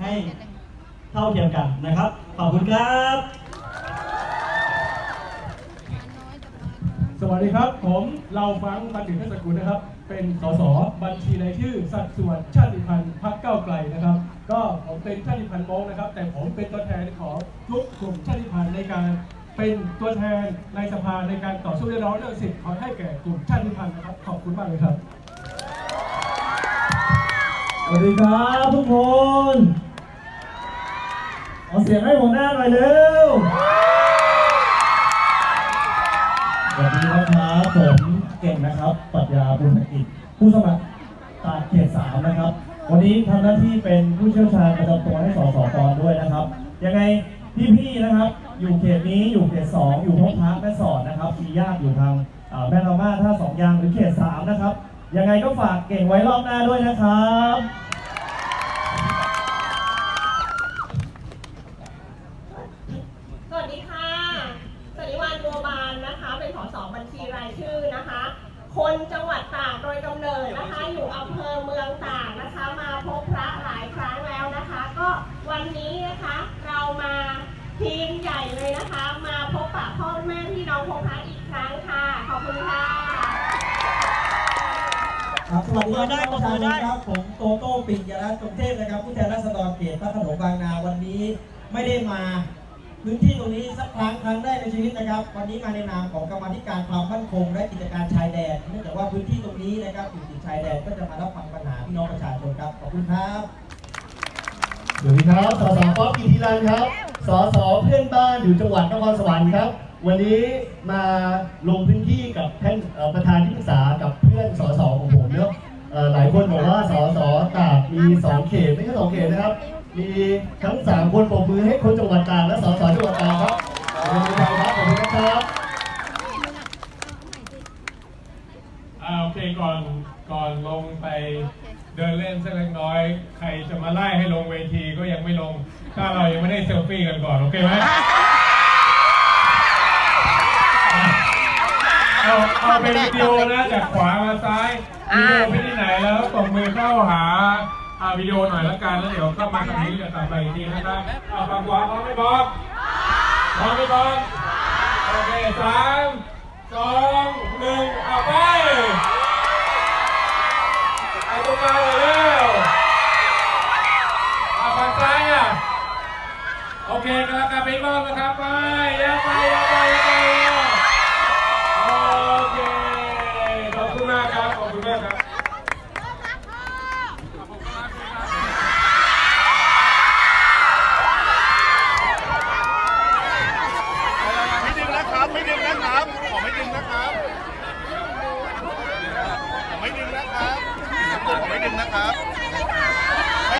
ให้เท่าเทียมกันนะครับ ขอบคุณครับ สวัสดีครับ ผมเราฟังบัณฑิตเทศกุลนะครับ เป็นสสบัญชีรายชื่อ สัดส่วนชาติพันธุ์พรรคก้าวไกลนะครับ ก็ผมเป็นชาติพันธุ์มงนะครับ แต่ผมเป็นตัวแทนของทุกกลุ่มชาติพันธุ์ในการเป็นตัวแทนในสภาในการต่อสู้เรียกร้องเรื่องสิทธิ์ขอให้แก่กลุ่มชาติพันธุ์นะครับ ขอบคุณมากเลยครับ สวัสดีครับทุกคน เอาเสียงให้ผมหน้าหน่อยเร็วสวัสดีนะครับผมเก่งนะครับปรัชญาบุญกิจผู้สมัครตาเขตสามนะครับ วันนี้ทำหน้าที่เป็นผู้เชี่ยวชาญประจำตัวให้สสกรด้วยนะครับ ยังไงพี่ๆนะครับ อยู่เขตนี้อยู่เขตสองอยู่พบพักแม่สอดนะครับมีญาติอยู่ทางแม่ละมาท่าสองยางหรือเขตสามนะครับ ยังไงก็ฝากเก่งไว้รอบหน้าด้วยนะครับ สวัสดีค่ะ สวัสดีวันบัวบานนะคะ เป็นสส บัญชีรายชื่อนะคะ คนจังหวัดตากโดยกำเนิดนะคะ อยู่อำเภอเมืองตากนะคะ มาพบพระหลายครั้งแล้วนะคะ ก็วันนี้นะคะเรามาทีมใหญ่เลยนะคะ มาพบปะพ่อแม่พี่น้องพบพระอีกครั้งค่ะ ขอบคุณค่ะครับสวัสดีครับท่านประธานครับผมโตโต้ปิ่นยรัตน์จงเทพนะครับผู้แทนราษฎรเขตพระโขนงบางนาวันนี้ไม่ได้มา พื้นที่ตรงนี้สักครั้งครั้งแรกในชีวิตนะครับ วันนี้มาในนามของกรรมาธิการความมั่นคง และกิจการชายแดนเนื่องจากว่าพื้นที่ตรงนี้นะครับอยู่ติดชายแดนก็จะมารับฟังปัญหาพี่น้องประชาชนครับขอบคุณครับสวัสดีครับสสป๊อปอิทธิรันครับสสเพื่อนบ้านอยู่จังหวัดนครสวรรค์ครับวันนี้มาลงพื้นที่กับท่านประธานที่ปรึกษากับเพื่อนสสของผมเนาะหลายคนบอกว่าสสตากมีสองเขตไม่ใช่สองเขตนะครับ มีทั้งสามคนปรบมือให้คนจังหวัดตากและสสจังหวัดตากครับขอบคุณครับขอบคุณนะครับ อ่าโอเคก่อนก่อนลงไปเดินเล่นสักเล็กน้อย ใครจะมาไล่ให้ลงเวทีก็ยังไม่ลง ถ้าเรายังไม่ได้เซลฟี่กันก่อน โอเคไหมเอาเอาเป็นวิดีโอนะจากขวามาซ้ายวิดีโอไปที่ไหนแล้วส่งมือเข้าหาอ่าวิดีโอหน่อยละกันแล้วเดี๋ยวเข้ามาทางนี้จะตามไปอีกทีนะครับเอาฝั่งขวาพร้อมไหมบอสพร้อมไหมบอสโอเคสามสอง นะครับ